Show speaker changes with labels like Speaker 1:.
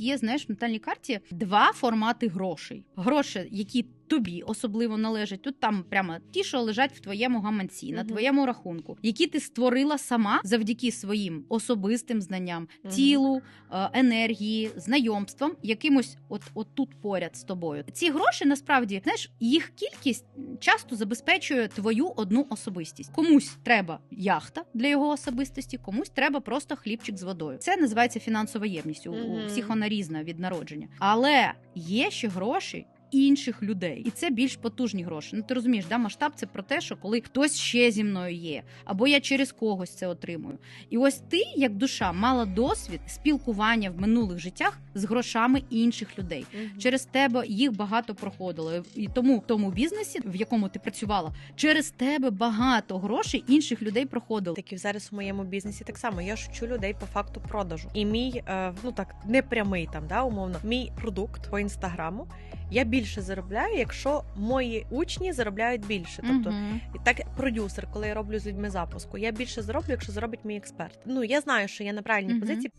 Speaker 1: є, знаєш, в натальній карті два формати грошей. Гроші, які тобі особливо належать. Тут там прямо ті, що лежать в твоєму гаманці, на твоєму рахунку, які ти створила сама завдяки своїм особистим знанням, тілу, е, енергії, знайомствам, якимось от, от тут поряд з тобою. Ці гроші насправді знаєш, їх кількість часто забезпечує твою одну особистість. Комусь треба яхта для його особистості, комусь треба просто хлібчик з водою. Це називається фінансова ємність. У, у всіх вона різна від народження. Але є ще гроші. Інших людей, і це більш потужні гроші. Ну ти розумієш, да, масштаб це про те, що коли хтось ще зі мною є, або я через когось це отримую. І ось ти, як душа, мала досвід спілкування в минулих життях з грошами інших людей.
Speaker 2: Мгм.
Speaker 1: Через тебе їх багато проходило, і тому в тому бізнесі, в якому ти працювала, через тебе багато грошей інших людей проходило.
Speaker 2: Так і зараз у моєму бізнесі так само. Я ж вчу людей по факту продажу. І мій, е, ну так, не прямий там, да, умовно, мій продукт по інстаграму. Я більше заробляю, якщо мої учні заробляють більше. Тобто, і так продюсер, коли я роблю з людьми запуску, я більше зароблю, якщо заробить мій експерт. Ну я знаю, що я на правильній
Speaker 1: Мгм.
Speaker 2: позиції.